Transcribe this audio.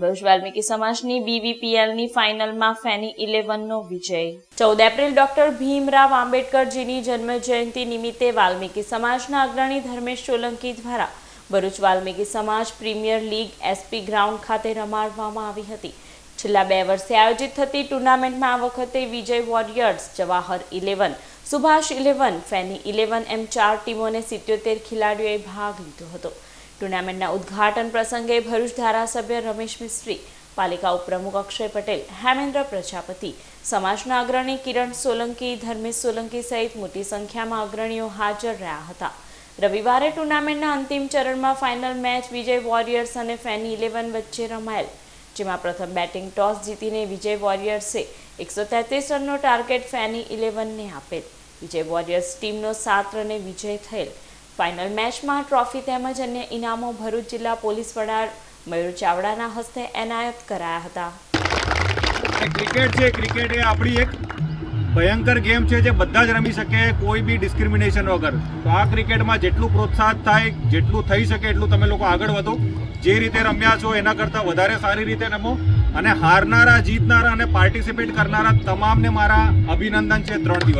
ભરૂચ વાલ્મીકી સમાજની બીવીપીએલની ફાઇનલમાં ફેની ઇલેવનનો વિજય. ચૌદ એપ્રિલ ડોક્ટર ભીમરાવ આંબેડકરજીની જન્મ જયંતિ નિમિત્તે વાલ્મીકી સમાજના અગ્રણી ધર્મેશ સોલંકી દ્વારા ભરૂચ વાલ્મીકી સમાજ પ્રીમિયર લીગ એસપી ગ્રાઉન્ડ ખાતે રમાડવામાં આવી હતી. છેલ્લા બે વર્ષે આયોજિત થતી ટુર્નામેન્ટમાં આ વખતે Vijay warriors Jawahar eleven, Subhash eleven, Feni eleven એમ ચાર ટીમોને સિત્યોતેર ખેલાડીઓએ ભાગ લીધો હતો. ટુર્નામેન્ટના ઉદ્ઘાટન પ્રસંગે ભરૂચ ધારાસભ્ય રમેશ મિસ્ત્રી, પાલિકા ઉપપ્રમુખ અક્ષય પટેલ, હેમેન્દ્ર પ્રજાપતિ, સમાજના અગ્રણી કિરણ સોલંકી, ધર્મેશ સોલંકી સહિત મોટી સંખ્યામાં અગ્રણીઓ હાજર રહ્યા હતા. રવિવારે ટુર્નામેન્ટના અંતિમ ચરણમાં ફાઇનલ મેચ વિજય વોરિયર્સ અને ફેની ઇલેવન વચ્ચે રમાયેલ. જેમાં પ્રથમ બેટિંગ ટોસ જીતીને વિજય વોરિયર્સે એકસો તેત્રીસ રનનો ટાર્ગેટ ફેની ઇલેવનને આપેલ. વિજય વોરિયર્સ ટીમનો સાત રને વિજય થયેલ. ફાઇનલ મેચમાં ટ્રોફી તેમજ અન્ય ઇનામો ભરૂચ જિલ્લા પોલીસ વડા મયુર ચાવડાના હસ્તે એનાયત કરાયા હતા. ક્રિકેટ છે ક્રિકેટ એ આપણી એક ભયંકર ગેમ છે જે બધા જ રમી શકે, કોઈ બી ડિસ્ક્રિમિનેશન વગર. તો આ ક્રિકેટમાં જેટલું પ્રોત્સાહન થાય, જેટલું થઈ શકે એટલું તમે લોકો આગળ વધો. જે રીતે રમ્યા છો, એના કરતાં વધારે સારી રીતે રમો. અને હારનારા, જીતનારા અને પાર્ટિસિપેટ કરનારા તમામને મારા અભિનંદન છે ત્રણ દિવસ.